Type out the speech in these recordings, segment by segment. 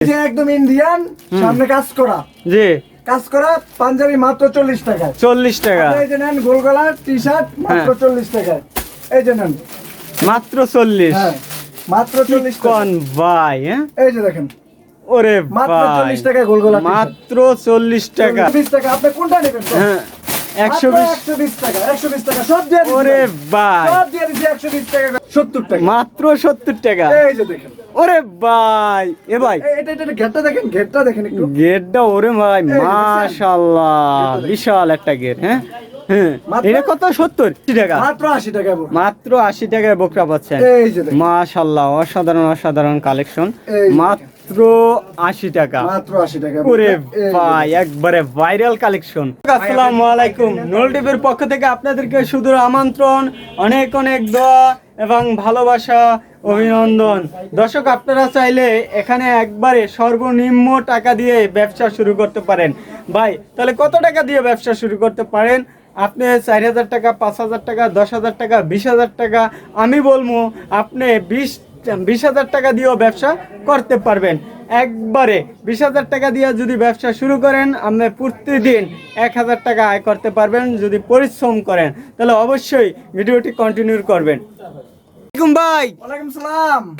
যে একদম ইন্ডিয়ান সামনে কাজ করা। জি। কাজ করা পাঞ্জাবি মাত্র চল্লিশ টাকায়। চল্লিশ টাকা। এই যে নেন গোলগলার টি শার্ট মাত্র হ্যাঁ। চল্লিশ টাকায়। এই যে নেন। মাত্র চল্লিশ। হ্যাঁ মাত্র চল্লিশ কন ভাই হ্যাঁ? এই যে দেখেন। ওরে মাত্র 40 টাকায় গোলগোলা মাত্র চল্লিশ টাকা। বিশ টাকা আপনি কোনটা নেবেন? হ্যাঁ। একশো বিশ টাকা একশো বিশ টাকা সব দিয়ে ওরে ভাই। ভাই সব দিয়ে দিচ্ছি একশো বিশ টাকা সত্তর টাকা। মাত্র সত্তর টাকা। এই যে দেখেন। ওরে ভাই এ ভাই। এটা এটা এটা দেখেন ঘেরটা দেখেন একটু। গেটটা ওরে ভাই? বিশাল একটা গেট হ্যাঁ? হ্যাঁ। এটা কত? সত্তর টাকা। মাত্র আশি টাকা বলুন। মাত্র আশি টাকায় বকরা পাচ্ছেন। মাশাল্লাহ অসাধারণ অসাধারণ কালেকশন যে মাত্র আশি টাকা। মাত্র আশি টাকা। ওরে ভাই একবারে ভাইরাল কালেকশন আসসালামু আলাইকুম। নুল টিভির পক্ষ থেকে আপনাদেরকে আমন্ত্রণ অনেক অনেক দোয়া এবং ভালোবাসা অভিনন্দন। দর্শক আপনারা চাইলে এখানে একবারে সর্বনিম্ন টাকা দিয়ে ব্যবসা শুরু করতে পারেন। ভাই তাহলে কত টাকা দিয়ে ব্যবসা শুরু করতে পারেন? আপনি চার হাজার টাকা পাঁচ হাজার টাকা দশ হাজার টাকা বিশ হাজার টাকা আমি বলব আপনি বিশ বিশ হাজার টাকা দিয়েও ব্যবসা করতে পারবেন। একবারে বিশ হাজার টাকা দিয়ে যদি ব্যবসা শুরু করেন আপনি প্রতিদিন এক হাজার টাকা আয় করতে পারবেন যদি পরিশ্রম করেন। তাহলে অবশ্যই ভিডিওটি কন্টিনিউ করবেন। ভাই।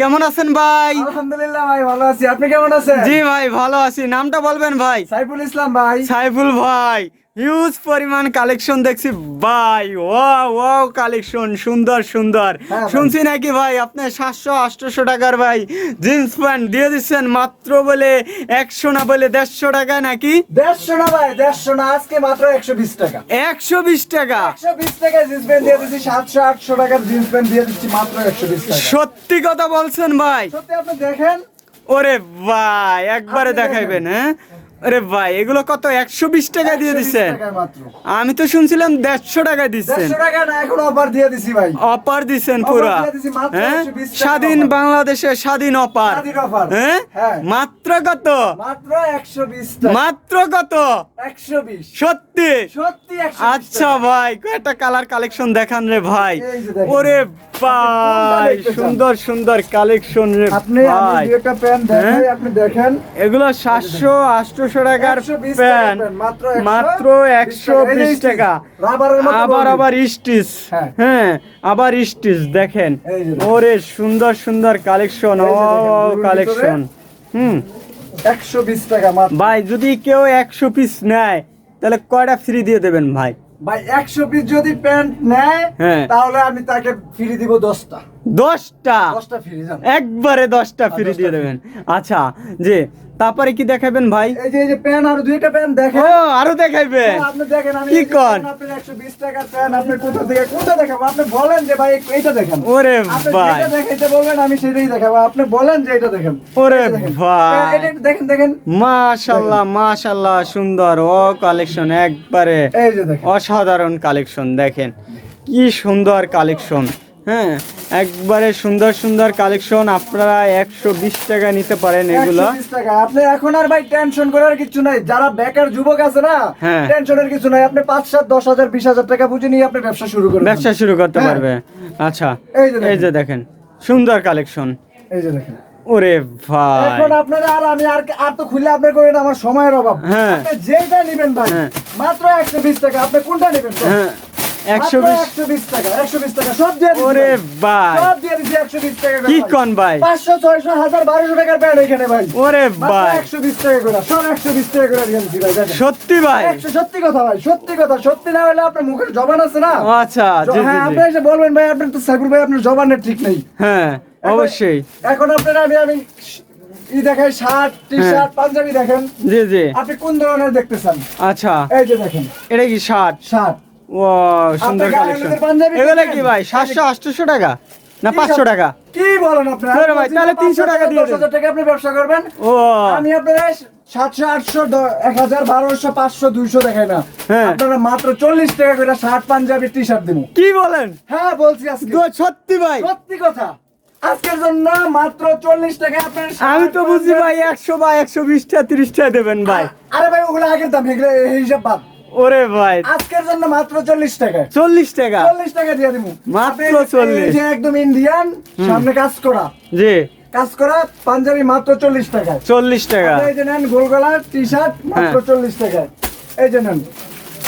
কেমন আছেন ভাই? আলহামদুলিল্লাহ ভাই ভালো আছি। আপনি কেমন আছেন? জি ভাই ভালো আছি। নামটা বলবেন ভাই। সাইফুল ইসলাম ভাই। সাইফুল ভাই। হিউজ পরিমাণ কালেকশন দেখছি। ভাই ওয়াও ওয়াও কালেকশন সুন্দর সুন্দর। হ্যাঁ শুনছি নাকি ভাই আপনি সাতশো আটশোশো টাকার ভাই জিন্স প্যান্ট দিয়ে দিচ্ছেন মাত্র বলে একশো না বলে দেড়শো টাকা নাকি? দেড়শো না ভাই দেড়শো না আজকে মাত্র একশো বিশ টাকা। একশো বিশ টাকা। একশো বিশ টাকা জিন্স প্যান্ট দিয়ে দিচ্ছি সাতশো আটশো টাকার জিন্স প্যান্ট দিয়ে দিচ্ছি মাত্র একশো বিশ টাকা। সত্যি কথা বলছেন ভাই। সত্যি আপনি দেখেন। ওরে ভাই একবারে দেখাইবেন হ্যাঁ? ওরে ভাই এগুলো কত? একশো বিশ টাকা দিয়ে 120 দিচ্ছেন আমি তো শুনছিলাম দেড়শো টাকা দিচ্ছেন। অফার অপার দিচ্ছেন পুরা। হ্যাঁ? স্বাধীন বাংলাদেশের স্বাধীন অপার অফার। হ্যাঁ? হ্যাঁ। মাত্র কত? মাত্র কত? সত্যি? আচ্ছা ভাই কয়টা কালার কালেকশন দেখান রে ভাই। ওরে ভাই সুন্দর সুন্দর কালেকশন রে আপনি ভাই। দু একটা প্যান্ট দেখাই হ্যাঁ? আপনি দেখেন। এগুলো সাতশো আটশোশো 120 টাকার মাত্র মাত্র 120 একশো বিশ টাকা। আবার আবার স্টিচ। হ্যাঁ। হ্যাঁ আবার স্টিচ দেখেন। ওরে সুন্দর সুন্দর কালেকশন। ও কালেকশন। হুম। একশো বিশ টাকা ভাই যদি কেউ একশো পিস নেয় তাহলে কয়টা ফ্রি দিয়ে দেবেন ভাই? ভাই একশো পিস যদি প্যান্ট নেয় হ্যাঁ। তাহলে আমি তাকে ফ্রি দিব দশটা। দশটা। একবারে দশটা ফ্রি দিয়ে দেবেন। আচ্ছা যে তারপরে কি দেখাবেন ভাই? এই যে এই যে প্যান্ট আর দুইটা প্যান্ট ও আরও দেখাইবেন আপনি দেখেন আমি কি এই যে কন? প্যান্ট, আপনার একশো বিশ টাকার প্যান্ট আপনি কোথা থেকে কোনটা দেখাবো? আপনি বলেন যে ভাই এইটা দেখেন। ওরে ভাই যেটা দেখাইতে বলবেন আমি সেটাই দেখাবো। আপনি বলেন যে এটা দেখেন। ওরে এই যে ভাই। এটা দেখেন দেখেন। মাশাল্লাহ মাশাল্লাহ সুন্দর। ও কালেকশন একবারে এই যে দেখেন। অসাধারণ কালেকশন দেখেন। কি সুন্দর কালেকশন হ্যাঁ। একবারে সুন্দর সুন্দর কালেকশন। আপনারা একশো বিশ টাকা নিতে পারেন এগুলো। টাকা। আপনি এখন আর ভাই টেনশন করার কিছু নাই। যারা বেকার যুবক আছে না হ্যাঁ। টেনশনের কিছু নাই। আপনি পাঁচ সাত দশ হাজার বিশ হাজার টাকা বুঝে নিয়ে আপনি ব্যবসা শুরু করবেন ব্যবসা শুরু করতে হ্যাঁ। পারবে। আচ্ছা এই যে দেখেন। এই যে দেখেন সুন্দর কালেকশন। এই যে দেখেন। ওরে ভাই। এখন আপনারা আর আমি আর আর তো খুলে আপনার করেন আমার সময়ের অভাব। হ্যাঁ। যেটা নেবেন ভাই হ্যাঁ। মাত্র একশো বিশ টাকা। আপনি কোনটা নেবেন? হ্যাঁ। একশো বিশ টাকা একশো বিশ টাকা সব দিয়ে ওরে ভাই। ভাই। সব দিয়ে দিচ্ছি একশো বিশ টাকা কি কন ভাই? পাঁচশো ছয়শো হাজার বারোশো টাকার প্যান্ট এখানে ভাই। ওরে ভাই। একশো বিশ টাকা করে সব একশো বিশ টাকা করে দিয়ে ভাই সত্যি ভাই। একশো সত্যি কথা ভাই সত্যি কথা সত্যি না হলে আপনার মুখের জবান আছে না? আচ্ছা হ্যাঁ আপনি এসে বলবেন ভাই আপনার তো সাইকুল ভাই আপনার জবানের ঠিক নেই। হ্যাঁ অবশ্যই। এখন আপনার আমি আমি ই দেখাই শার্ট টি হ্যাঁ। শার্ট পাঞ্জাবি দেখেন। জি জি। আপনি কোন ধরনের দেখতে চান? আচ্ছা। এই যে দেখেন। এটা কি শার্ট? শার্ট। ও সুন্দর কালেকশন পাঞ্জাবি এগুলো কি ভাই সাতশো আটশোশো টাকা? না পাঁচশো টাকা? কি বলেন আপনি ভাই, তাহলে 300 টাকা দিয়ে দেন। হাজার টাকা আপনি ব্যবসা করবেন ও আমি আপনারা সাতশো আটশো এক হাজার বারোশো পাঁচশো দুইশো দেখাই না। হ্যাঁ। আপনারা মাত্র চল্লিশ টাকা করে শার্ট পাঞ্জাবি টি শার্ট দিন কি বলেন? হ্যাঁ বলছি আজকে। সত্যি ভাই। সত্যি কথা। আজকের জন্য মাত্র চল্লিশ টাকা আপনার আমি তো বুঝি ভাই একশো বা একশো বিশটা তিরিশটা দেবেন ভাই। আরে ভাই ওগুলো আগের দাম এগুলো হিসাব বাদ। ওরে ভাই। আজকের জন্য মাত্র চল্লিশ টাকা। চল্লিশ টাকা? চল্লিশ টাকা দিয়ে দিব মাত্র আপনি 40 এই যে একদম ইন্ডিয়ান সামনে কাজ করা। জি। কাজ করা পাঞ্জাবি মাত্র চল্লিশ টাকা। চল্লিশ টাকা। এই যে নেন গোলগলার টি শার্ট মাত্র হ্যাঁ। চল্লিশ টাকা। এই যে নেন।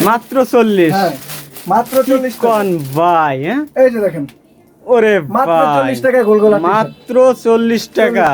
মাত্র চল্লিশ। হ্যাঁ। মাত্র চল্লিশ কন ভাই হ্যাঁ? এই যে দেখেন। ওরে মাত্র ভাই 40 টাকায় গোলগোলা মাত্র চল্লিশ টাকা।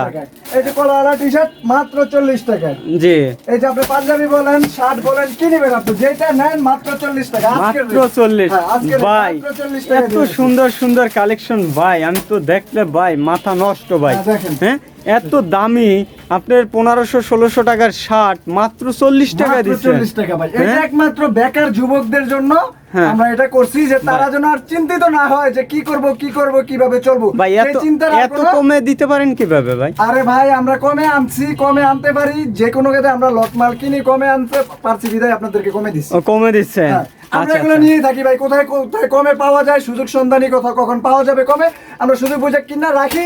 এই যে কলাওয়ালা টি শার্ট মাত্র চল্লিশ টাকা। জি। এই যে আপনি পাঞ্জাবি বলেন শার্ট বলেন কি নেবেন আপনি? যেটা নেন মাত্র চল্লিশ টাকা। মাত্র rate। চল্লিশ। হ্যাঁ, আজকের rate ভাই 40 টাকা এত সুন্দর সুন্দর কালেকশন ভাই আমি তো দেখলে ভাই মাথা নষ্ট ভাই। হ্যাঁ? এত দামি আপনার পনেরোশো ষোলোশো টাকার শার্ট মাত্র চল্লিশ টাকা দিচ্ছে 40 টাকা ভাই। এটা হ্যাঁ? একমাত্র বেকার যুবকদের জন্য হ্যাঁ। আমরা এটা করছি যে তারা যেন আর চিন্তিত না হয় যে কি করব কি করব কীভাবে চলবো। ভাই এত চিন্তা এত কমে দিতে পারেন কীভাবে ভাই? আরে ভাই আমরা কমে আনছি কমে আনতে পারি। যে কোনো ক্ষেত্রে আমরা লট মাল কিনি কমে আনতে পারছি বিদায় আপনাদেরকে কমে দিচ্ছি। কমে দিচ্ছেন? হ্যাঁ, আমরা আচ্ছা। এগুলো আচ্ছা। নিয়ে থাকি ভাই। কোথায় কোথায় কমে পাওয়া যায় সুযোগ সন্ধানী কোথাও কখন পাওয়া যাবে কমে আমরা সুযোগ বুঝে কিনা রাখি।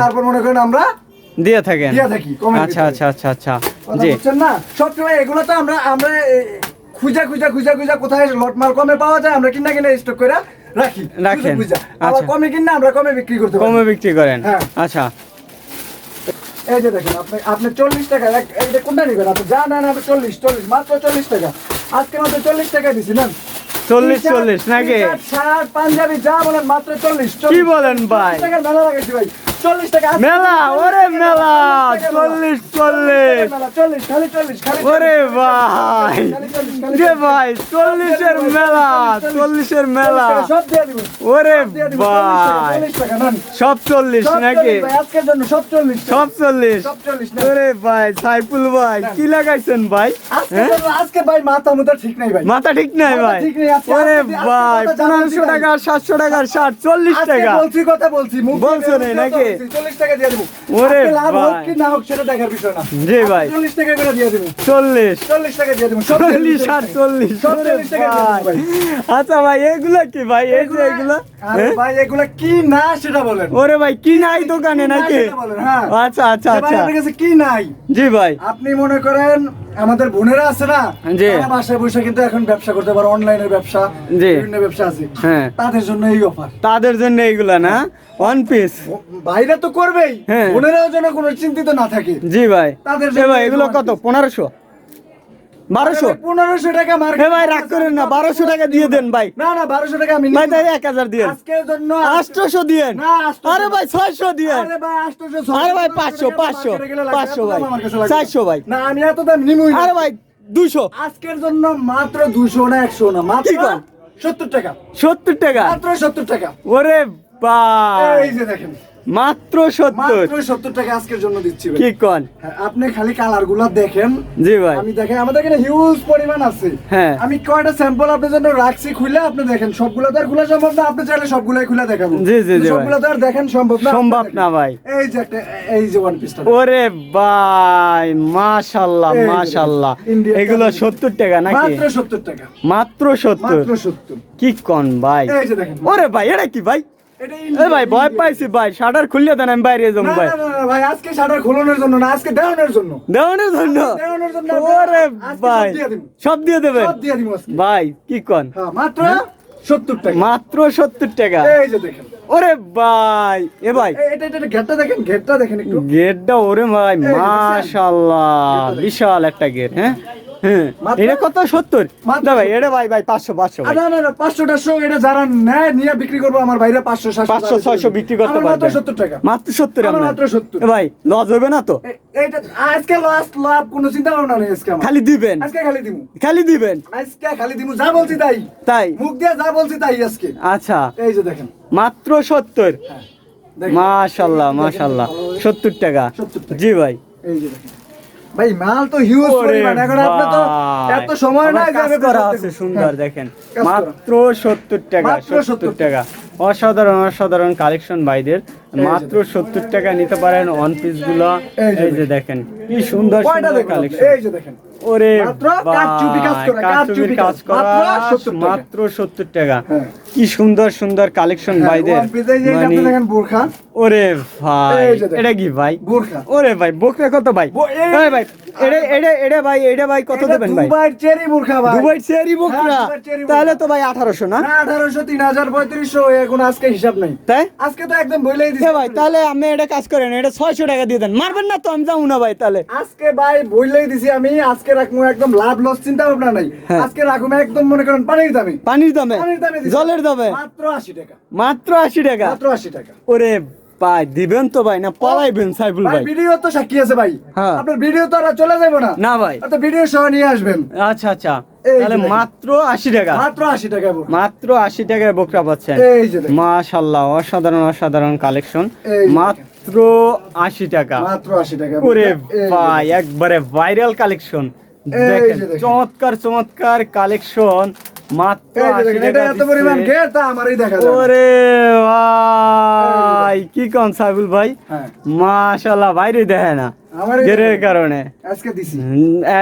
তারপর মনে করেন আমরা দিয়ে থাকেন? দিয়ে থাকি, আচ্ছা আচ্ছা আচ্ছা আচ্ছা। জি। বুঝছেন না? সবসময় এগুলো তো আমরা আমরা খুঁজা খুঁজা খুঁজা খুঁজা কোথায় লট মাল কমে পাওয়া যায় আমরা কিনা কিনা স্টক করে রাখি। রাখেন। আচ্ছা। কমে কিনা আমরা কমে বিক্রি করতে কমে বিক্রি করেন। হ্যাঁ। আচ্ছা। এই যে দেখেন আপনি আপনি চল্লিশ টাকা এইটা কোনটা নেবেন? আপনি যা নেন আপনি চল্লিশ চল্লিশ মাত্র চল্লিশ টাকা। আজকে মাত্র চল্লিশ টাকা দিছি না চল্লিশ চল্লিশ নাকি? শার্ট পাঞ্জাবি যা বলেন মাত্র চল্লিশ কি বলেন ভাই? টাকার মেলা লাগাইছি ভাই। চল্লিশ টাকা। মেলা ওরে মেলা চল্লিশ চল্লিশ। ওরে ভাই রে ভাই চল্লিশের মেলা চল্লিশের মেলা। ওরে ভাই। সব চল্লিশ নাকি? সব চল্লিশ। ওরে ভাই সাইফুল ভাই কি লাগাইছেন ভাই? আজকের হ্যাঁ? আজকে ভাই মাথা মুথা ঠিক নাই ভাই। মাথা ঠিক নাই ভাই? আজকে- ওরে আজকে- আজকে ভাই পনেরোশো টাকা সাতশো টাকার ষাট চল্লিশ টাকা। বলছি কথা বলছি বলছো নাকি? বলছি, চল্লিশ টাকা দিয়ে দেবো। ওরে লাভ হোক কি না হোক সেটা দেখার বিষয় না। জি ভাই। চল্লিশ টাকা করে দিয়ে দেবো। চল্লিশ। চল্লিশ টাকা দিয়ে দেবো। সব আর চল্লিশ। সব ওরে চল্লিশ টাকা দিয়ে দেবো ভাই। ভাই। আচ্ছা ভাই এগুলা কি ভাই? এই যে এগুলা? ভাই এগুলা কি না সেটা বলেন। ওরে ভাই কি নাই দোকানে নাকি? সেটা বলেন, হ্যাঁ। আচ্ছা আচ্ছা আচ্ছা। আপনার কাছে কি নাই? জি ভাই। আপনি মনে করেন আমাদের বোনেরা আছে না? জি। বাসায় বসে কিন্তু এখন ব্যবসা করতে পারে অনলাইনের ব্যবসা জি। বিভিন্ন ব্যবসা আছে। হ্যাঁ। তাদের জন্য এই অফার তাদের জন্য এইগুলা না? ওয়ান পিস বাইরে তো করবেই। হ্যাঁ। বোনেরাও যেন কোনো চিন্তিত না থাকে। জি ভাই। তাদের ভাই এগুলো কত? পনেরোশো? বারোশো? পনেরোশো টাকা মার্কেট ভাই রাগ করেন না বারোশো টাকা দিয়ে দেন ভাই। না না বারোশো টাকা আমি ভাই তাই এক হাজার দিয়ে আটশোশো দিয়ে আরে ভাই ছয়শো দিয়ে আরে ভাই 800, 600 আরে ভাই টাকা পাঁচশো পাঁচশো পাঁচশো ভাই না। চারশো ভাই। না আমি এত দাম নিমুই আরে ভাই দুশো আজকের জন্য মাত্র দুশো না একশো না মাত্র সত্তর টাকা। সত্তর টাকা? মাত্র সত্তর টাকা। ওরে এই যে দেখেন। মাত্র সত্তর। সত্তর টাকা আজকের জন্য দিচ্ছি কি কন? হ্যাঁ, আপনি খালি কালারগুলা দেখেন। জি ভাই। আমি দেখেন আমাদের এখানে হিউজ পরিমাণ আছে। হ্যাঁ। আমি কয়টা স্যাম্পল আপনার জন্য রাখছি খুলে আপনি দেখেন। সবগুলো তো আর খোলা সম্ভব না আপনি চাইলে সবগুলাই খুলে দেখাবো। জি, জি, জি, সবগুলো তো আর দেখেন সম্ভব না সম্ভব না ভাই। এই যে একটা এই যে ওয়ান পিসটা ওরে ভাই মাশাল্লাহ Indian এগুলো company। সত্তর টাকা নাকি? মাত্র সত্তর টাকা। মাত্র সত্তর? মাত্র সত্তর। কি কন ভাই? এই যে দেখেন। ওরে ভাই এটা কি ভাই? এ ভাই ভয় পাইছি ভাই শাটার খুললে দেন আমি বাইরে যাব ভাই। ভাই আজকে শাটার খোলানোর জন্য না আজকে দেওয়ানোর জন্য। দেওয়ানোর জন্য? দেওয়ানোর জন্য ওরে ভাই সব দিয়ে দিবো। সব দিয়ে দিব? ভাই কি কন? হ্যাঁ মাত্র সত্তর টাকা। মাত্র সত্তর টাকা? এই যে দেখেন। ওরে ভাই এ ভাই। এটা এটা ঘেরটা দেখেন ঘেরটা দেখেন একটু। গেটটা ওরে ভাই? মাশাল্লাহ বিশাল একটা গেট হ্যাঁ হ্যাঁ? এটা কত? সত্তর? মাত্র না ভাই এটা ভাই ভাই পাঁচশো পাঁচশো না না না পাঁচশো টাশো এটা যারা নেয় নিয়ে বিক্রি করব আমার বাইরে পাঁচশো পাঁচশো ছয়শো বিক্রি করতে আমার সত্তর টাকা। মাত্র সত্তর মাত্র 70 ভাই লস হবে না তো? আজকে লাস্ট লাভ কোনো চিন্তা ভাবনা নেই আজকে খালি দিবেন। আজকে খালি দিমু। খালি দিবেন? আজকে খালি দিমু যা বলছি তাই। তাই? মুখ দিয়ে যা বলছি তাই আজকে। আচ্ছা। এই যে দেখেন। মাত্র সত্তর? হ্যাঁ। মাশাল্লাহ মাশাল্লাহ। সত্তর টাকা। 70 টাকা। জি ভাই। এই যে দেখেন। ভাই মাল তো হিউজ পরিমাণ। এখন আপনি তো এত সময় আবার নাই যে করা আছে সুন্দর হ্যাঁ। দেখেন। মাত্র সত্তর টাকা সত্তর 70 টাকা। অসাধারণ অসাধারণ কালেকশন ভাইদের। মাত্র সত্তর টাকা নিতে পারেন ওয়ান পিসগুলো। এই যে দেখেন। কি সুন্দর কালেকশন এই যে দেখেন। ওরে কাজ করা মাত্র সত্তর টাকা। কি সুন্দর সুন্দর কালেকশন ভাইদের। মানে ওরে ভাই এটা কি ভাই? ওরে ভাই বোকরা কত ভাই? ভাই দেবেন তাহলে তো ভাই 1800 না? 1800 3000 3500 টাকার কোনো আজকে হিসাব নাই। তাই? আজকে তো একদম বইলাই দিছে। ভাই তাহলে আপনি এটা কাজ করেন এটা 600 টাকা দিয়ে দেন। মারবেন না তো আমি যাব না ভাই তাহলে। আজকে ভাই বইলাই দিছি আমি আজকে রাখব একদম লাভ লস চিন্তা ভাবনা নাই হ্যাঁ। আজকে রাখব একদম মনে করেন পানির দামে। পানির দামে? জলের দামে? মাত্র 80 টাকা। মাত্র 80 টাকা? মাত্র 80 টাকা। ওরে ভাই দিবেন তো ভাই না পলাইবেন সাইফুল ভাই ভিডিও তো সাক্ষী আছে ভাই। হ্যাঁ। আপনার ভিডিও তো আর চলে যাব না। না ভাই। তো ভিডিও সহ নিয়ে আসবেন। আচ্ছা আচ্ছা। তাহলে মাত্র আশি টাকা। মাত্র আশি টাকা মাত্র আশি টাকায় বকরা পাচ্ছেন। মাশাল্লাহ অসাধারণ অসাধারণ কালেকশন মাত্র আশি টাকা। মাত্র আশি টাকা ওরে ভাই একবারে ভাইরাল কালেকশন দেখেন। চমৎকার চমৎকার কালেকশন মাত্র এই যে আশি দেখেন, এটা এত পরিমাণ তা আমারই দেখা যায় ওরে ভাই কি কন সাইবুল ভাই? হ্যাঁ। বাইরে দেখে না গেরের কারণে। আজকে দিছি।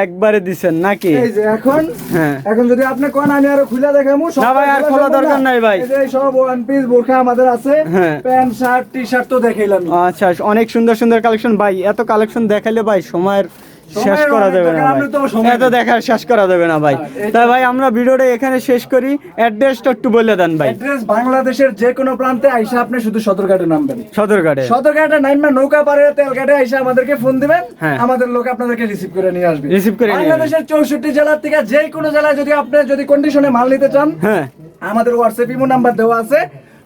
একবারে দিছেন নাকি? এই যে এখন হ্যাঁ। এখন যদি আপনি কোন আমি আরও খুলে দেখামু না ভাই, আর খোলা দরকার নাই ভাই। এই যে সব ওয়ান পিস বোরখা আমাদের আছে। হ্যাঁ। প্যান্ট শার্ট টি শার্ট তো দেখাইলাম আচ্ছা অনেক সুন্দর সুন্দর কালেকশন। ভাই এত কালেকশন দেখাইলে ভাই সময়ের শেষ করা যাবে না ভাই। এত দেখার শেষ করা যাবে না ভাই। তাই ভাই আমরা ভিডিওটা এখানে শেষ করি। অ্যাড্রেসটা একটু বলে দেন ভাই। অ্যাড্রেস বাংলাদেশের যে কোনো প্রান্তে আইসা আপনি শুধু সদরঘাটে নামবেন। সদরঘাটে। সদরঘাটে নামবেন নৌকা পারে তেলঘাটে আইসা আমাদেরকে ফোন দিবেন। হ্যাঁ। আমাদের লোক আপনাদেরকে রিসিভ করে নিয়ে আসবে। Receive করে বাংলাদেশের চৌষট্টি জেলার থেকে যে কোনো জেলায় যদি আপনি যদি কন্ডিশনে মাল নিতে চান হ্যাঁ। আমাদের হোয়াটসঅ্যাপ ইমো নাম্বার দেওয়া আছে।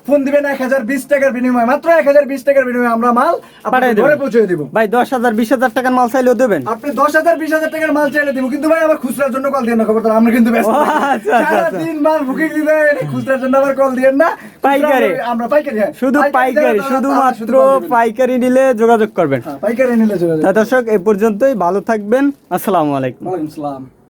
ফোন দিবেন এক হাজার বিশ টাকার বিনিময়ে মাত্র এক হাজার বিশ টাকার বিনিময়ে আমরা মাল পাঠিয়ে আপনার ঘরে পৌঁছে দিব। ভাই দশ হাজার বিশ হাজার টাকার মাল চাইলেও দেবেন। আপনি দশ হাজার বিশ হাজার টাকার মাল চাইলে দিব কিন্তু ভাই আবার খুচরার জন্য কল দিয়ে না খবর আমরা কিন্তু আচ্ছা, আচ্ছা, আচ্ছা। দিন মাল বুকিং দিতে খুচরার জন্য আবার কল দিয়েন না। পাইকারি। আমরা পাইকারি হ্যাঁ। শুধু পাইকারি শুধুমাত্র পাইকারি নিলে যোগাযোগ করবেন। হ্যাঁ, পাইকারি নিলে তা দর্শক এই পর্যন্তই ভালো থাকবেন। আসসালামু আলাইকুম। ওয়ালাইকুম আসসালাম